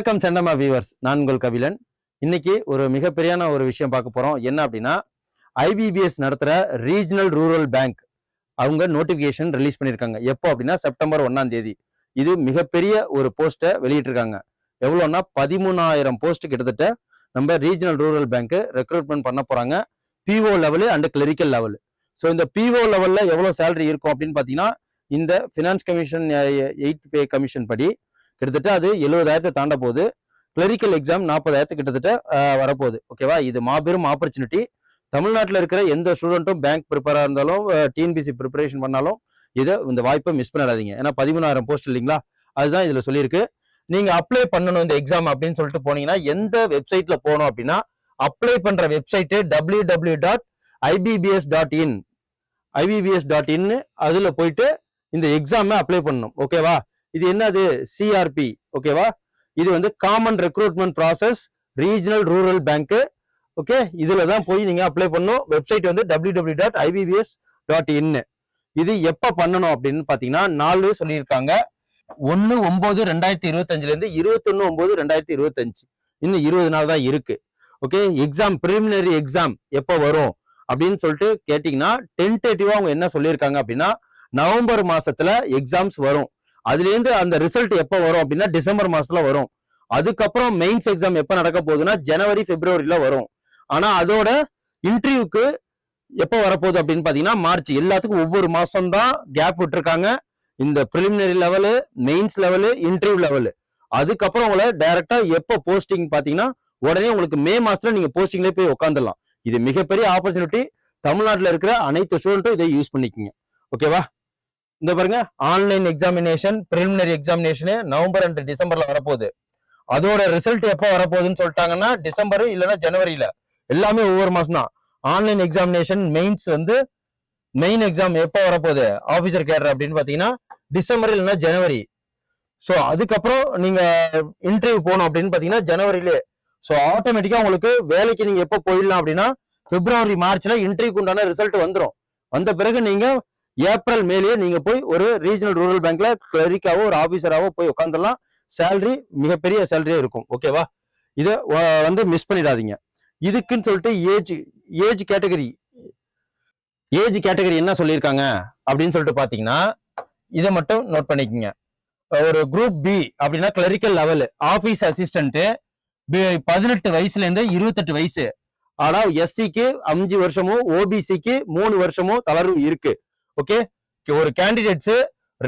வணக்கம் செண்டமா வியூவர்ஸ் நான் உங்கள் கபிலன். இன்னைக்கு ஒரு மிகப்பெரியான ஒரு விஷயம் பார்க்க போறோம். என்ன அப்படின்னா ஐபிபிஎஸ் நடத்துற ரீஜனல் ரூரல் பேங்க் அவங்க நோட்டிபிகேஷன் ரிலீஸ் பண்ணியிருக்காங்க எப்போ அப்படின்னா செப்டம்பர் ஒன்னாம் தேதி. இது மிகப்பெரிய ஒரு போஸ்ட்டை வெளியிட்டிருக்காங்க. எவ்வளோன்னா பதிமூணாயிரம் போஸ்ட் கிட்டத்தட்ட நம்ம ரீஜனல் ரூரல் பேங்க் ரெக்ரூட்மெண்ட் பண்ண போறாங்க. PO level and clerical level so இந்த பிஓ லெவலில் எவ்வளோ சேலரி இருக்கும் அப்படின்னு பார்த்தீங்கன்னா இந்த finance commission eighth pay commission படி கிட்டத்தட்ட அது எழுபதாயிரத்தை தாண்ட போகுது. கிளரிக்கல் எக்ஸாம் நாற்பதாயிரத்து கிட்டத்தட்ட வரப்போகுது. ஓகேவா இது மாபெரும் ஆப்பர்ச்சுனிட்டி தமிழ்நாட்டில் இருக்கிற எந்த ஸ்டூடெண்ட்டும் பேங்க் ப்ரிப்பேராக இருந்தாலும் டிஎன்பிசி ப்ரிப்பரேஷன் பண்ணாலும் இதை இந்த வாய்ப்பை மிஸ் பண்ணிடாதீங்க ஏன்னா பதிமூணாயிரம் போஸ்ட் இல்லைங்களா? அதுதான் இதில் சொல்லியிருக்கு. நீங்கள் அப்ளை பண்ணணும் இந்த எக்ஸாம் அப்படின்னு சொல்லிட்டு போனீங்கன்னா எந்த வெப்சைட்டில் போகணும் அப்படின்னா அப்ளை பண்ணுற website W W dot IBPS dot in IBPS dot இன்னு அதில் போயிட்டு இந்த எக்ஸாமை அப்ளை பண்ணணும். ஓகேவா இது என்னது? சிஆர்பி ஓகேவா இது வந்து common recruitment process regional rural bank okay இதுல தான் போய் நீங்க அப்ளை பண்ணணும். வெப்சைட் வந்து W W dot IBPS dot இன்னு இது எப்ப பண்ணணும் அப்படின்னு பாத்தீங்கன்னா நாலு சொல்லியிருக்காங்க. ஒன்னு ஒன்பது ரெண்டாயிரத்தி இருபத்தஞ்சுல இருந்து இருபத்தொன்னு ஒன்பது ரெண்டாயிரத்தி இருபத்தஞ்சு. இன்னும் இருபது நாள் தான் இருக்கு. ஓகே எக்ஸாம் ப்ரிலிமினரி எக்ஸாம் எப்போ வரும் அப்படின்னு சொல்லிட்டு கேட்டிங்கன்னா டென்டேட்டிவா அவங்க என்ன சொல்லியிருக்காங்க அப்படின்னா நவம்பர் மாசத்துல எக்ஸாம்ஸ் வரும். அதுலேருந்து அந்த ரிசல்ட் எப்போ வரும் அப்படின்னா டிசம்பர் மாசத்துல வரும். அதுக்கப்புறம் மெயின்ஸ் எக்ஸாம் எப்போ நடக்க போகுதுன்னா ஜனவரி பிப்ரவரியில வரும். ஆனா அதோட இன்டர்வியூக்கு எப்போ வரப்போகுது அப்படின்னு பாத்தீங்கன்னா மார்ச். எல்லாத்துக்கும் ஒவ்வொரு மாசம் தான் கேப் விட்டுருக்காங்க. இந்த preliminary level mains level interview level அதுக்கப்புறம் உங்களை டைரக்டா எப்போ போஸ்டிங் பாத்தீங்கன்னா உடனே உங்களுக்கு மே மாசத்துல நீங்க போஸ்டிங்லேயே போய் உட்காந்துடலாம் இது மிகப்பெரிய ஆப்பர்ச்சுனிட்டி தமிழ்நாட்டில் இருக்கிற அனைத்து ஸ்டூடெண்ட்டும் இதை யூஸ் பண்ணிக்கோங்க. ஓகேவா இந்த பாருங்க online examination preliminary examination November and டிசம்பர்ல வரப்போகுது. அதோட ரிசல்ட் எப்போ வரப்போகுதுன்னு சொல்லிட்டாங்கன்னா டிசம்பர் இல்லைன்னா ஜனவரியில. எல்லாமே ஒவ்வொரு மாசம் தான். ஆன்லைன் எக்ஸாமினேஷன் மெயின்ஸ் வந்து மெயின் எக்ஸாம் எப்போ வரப்போகுது? ஆஃபீஸர் கேடர் அப்படின்னு பார்த்தீங்கன்னா டிசம்பர் இல்லைன்னா ஜனவரி. ஸோ அதுக்கப்புறம் நீங்க இன்டர்வியூ போகணும் அப்படின்னு பார்த்தீங்கன்னா ஜனவரியிலே. ஸோ ஆட்டோமேட்டிக்காக உங்களுக்கு வேலைக்கு நீங்க எப்போ போயிடலாம் அப்படின்னா பிப்ரவரி மார்ச்ல இன்டர்வியூக்கு உண்டான ரிசல்ட் வந்துடும் வந்த பிறகு நீங்க ஏப்ரல் மேலேயே நீங்க போய் ஒரு ரீஜனல் ரூரல் பேங்க்ல கிளரிக்காவோ ஒரு ஆபீசராவோ போய் உட்காந்துடலாம் சேலரி மிகப்பெரிய சேலரியே இருக்கும். ஓகேவா இதை வந்து மிஸ் பண்ணிடாதீங்க. இதுக்குன்னு சொல்லிட்டு age age category age category என்ன சொல்லியிருக்காங்க? அப்படின்னு சொல்லிட்டு பாத்தீங்கன்னா இதை மட்டும் நோட் பண்ணிக்கோங்க. ஒரு குரூப் பி அப்படின்னா கிளரிக்கல் லெவல் ஆபீஸ் அசிஸ்டன்ட் பதினெட்டு வயசுல இருந்து இருபத்தெட்டு வயசு. ஆனா எஸ்சிக்கு அஞ்சு வருஷமும் ஓபிசிக்கு மூணு வருஷமும் தளர்வு இருக்கு. ஓகே ஒரு கேண்டிடேட்ஸ்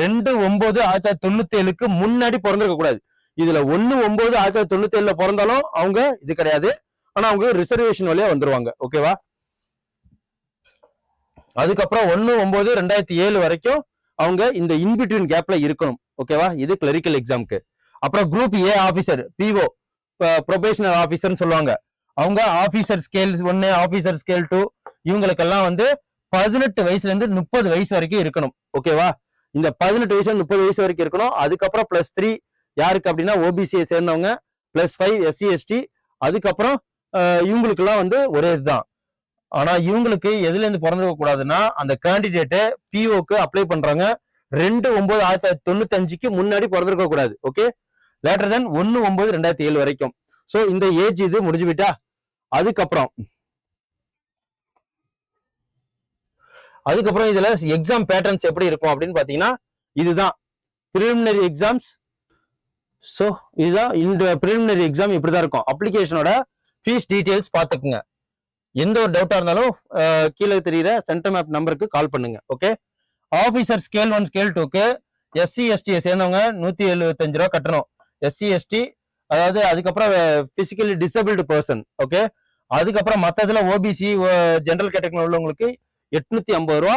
ரெண்டு ஒன்பது ஆயிரத்தி தொள்ளாயிரத்தி தொண்ணூத்தி ஏழுக்கு முன்னாடி பிறந்திருக்க கூடாது. இதுல ஒன்னு ஒன்பது ஆயிரத்தி தொள்ளாயிரத்தி தொண்ணூத்தி ஏழுல பிறந்தாலும் அவங்க இது கிடையாது. ஆனா அவங்க ரிசர்வேஷன் வழியா வந்துருவாங்க. ஓகேவா அதுக்கப்புறம் ஒன்னு ஒன்பது ரெண்டாயிரத்தி ஏழு வரைக்கும் அவங்க இந்த இன்பிட்வீன் கேப்ல இருக்கணும். ஓகேவா இது கிளரிக்கல் எக்ஸாம்க்கு அப்புறம் group A officer PO probational ஆபீசர்னு சொல்லுவாங்க. அவங்க ஆபீசர் ஸ்கேல் ஒன்னு ஆபீசர் ஸ்கேல் டூ இவங்களுக்கெல்லாம் வந்து பதினெட்டு வயசுல இருந்து முப்பது வயசு வரைக்கும் இருக்கணும் ஓகேவா இந்த பதினெட்டு வயசுல முப்பது வயசு வரைக்கும் இருக்கணும். அதுக்கப்புறம் பிளஸ் த்ரீ யாருக்கு அப்படின்னா ஓபிசியை சேர்ந்தவங்க. பிளஸ் ஃபைவ் எஸ்சி எஸ்டி அதுக்கப்புறம் இவங்களுக்குலாம் வந்து ஒரே இதுதான். ஆனா இவங்களுக்கு எதுல இருந்து பிறந்திருக்க கூடாதுன்னா அந்த கேண்டிடேட்டு பிஓக்கு அப்ளை பண்றாங்க. ரெண்டு ஒன்பது ஆயிரத்தி தொள்ளாயிரத்தி தொண்ணூத்தி அஞ்சுக்கு முன்னாடி பிறந்திருக்க கூடாது ஓகே லேட்டர் தென் ஒன்னு ஒன்பது ரெண்டாயிரத்தி ஏழு வரைக்கும். சோ இந்த ஏஜ் இது முடிஞ்சு விட்டா அதுக்கப்புறம் அதுக்கப்புறம் இதுல எக்ஸாம் பேட்டர்ன்ஸ் எப்படி இருக்கும் அப்படின்னு பாத்தீங்கன்னா இதுதான். Preliminary எக்ஸாம்ஸ் ஸோ இதுதான் இந்த preliminary எக்ஸாம் இப்படிதான் இருக்கும். அப்ளிகேஷனோட ஃபீஸ் டீட்டெயில்ஸ் பார்த்துக்குங்க எந்த ஒரு டவுட்டா இருந்தாலும் கீழே தெரியுற சென்டர் மேப் நம்பருக்கு கால் பண்ணுங்க. Okay officer scale one scale டூக்கு எஸ்சி எஸ்டியை சேர்ந்தவங்க நூத்தி எழுபத்தஞ்சு ரூபா கட்டணும். எஸ்சி எஸ்டி அதாவது அதுக்கப்புறம் பிசிக்கலி டிசபிள்டு பர்சன் ஓகே அதுக்கப்புறம் மற்றதுல ஓபிசி ஜென்ரல் கேட்டகரி உள்ளவங்களுக்கு எட்நூத்தி ஐம்பது ரூபா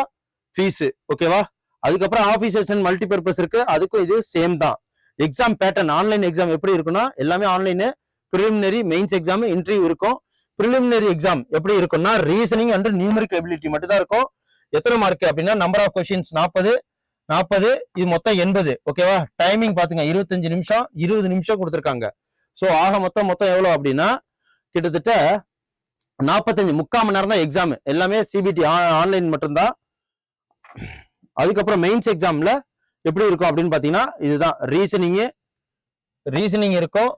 ஃபீஸு ஓகேவா அதுக்கப்புறம் ஆஃபீஸ் அசிஸ்டன்ட் மல்டிபர்பஸ் இருக்கு. அதுக்கும் இது சேம் தான். எக்ஸாம் பேட்டர்ன் ஆன்லைன் எக்ஸாம் எப்படி இருக்குன்னா எல்லாமே online preliminary mains exam interview இருக்கும். ப்ரிலிமினரி எக்ஸாம் எப்படி இருக்கும்னா ரீசனிங் அண்ட் நியூமரிக் எபிலிட்டி மட்டும் தான் இருக்கும். எத்தனை மார்க் அப்படின்னா நம்பர் ஆஃப் கொஸ்டின்ஸ் நாற்பது நாற்பது இது மொத்தம் எண்பது. ஓகேவா டைமிங் பாத்துங்க இருபத்தஞ்சு நிமிஷம் இருபது நிமிஷம் கொடுத்துருக்காங்க. ஸோ ஆக மொத்தம் மொத்தம் எவ்வளோ அப்படின்னா கிட்டத்தட்ட நாற்பத்தஞ்சு முக்கால் மணி நேரம் தான் எக்ஸாம் எல்லாமே சிபிடி ஆன்லைன் மட்டும்தான் அதுக்கப்புறம் மெயின்ஸ் எக்ஸாமில் எப்படி இருக்கும் அப்படின்னு பார்த்தீங்கன்னா இதுதான். ரீசனிங்கு ரீசனிங் இருக்கும்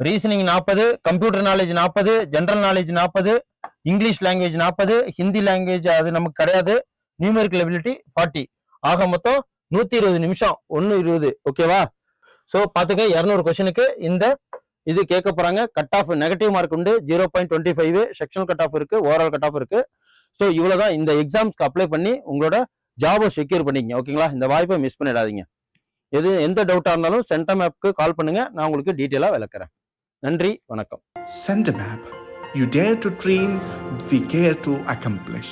ரீசனிங் நாற்பது கம்ப்யூட்டர் நாலேஜ் நாற்பது ஜென்ரல் நாலேஜ் நாற்பது இங்கிலீஷ் லாங்குவேஜ் நாற்பது ஹிந்தி லாங்குவேஜ் அது நமக்கு கிடையாது. நியூமெரிக்கல் எபிலிட்டி ஃபார்ட்டி ஆக மொத்தம் நூற்றி இருபது நிமிஷம். ஒன்று இருபது. ஓகேவா ஸோ பார்த்துக்க இரநூறு கொஷனுக்கு இந்த இது கேட்க போறாங்க. கட் ஆஃப் நெகட்டிவ் மார்க் உண்டு. Zero point twenty five sectional cut off இருக்கு. ஓவரால் கட் ஆஃப் இருக்கு. ஸோ இவ்வளவுதான் இந்த எக்ஸாம்ஸ்க்கு அப்ளை பண்ணி உங்களோட ஜாபை செக்யூர் பண்ணிக்கங்க. ஓகேங்களா இந்த வாய்ப்பை மிஸ் பண்ணிடாதீங்க. எது எந்த டவுட்டா இருந்தாலும் சென்டம் ஆப்க்கு கால் பண்ணுங்க. நான் உங்களுக்கு டீட்டெயிலா விளக்குறேன். நன்றி. வணக்கம். Centum of you You dare to dream, we care to accomplish.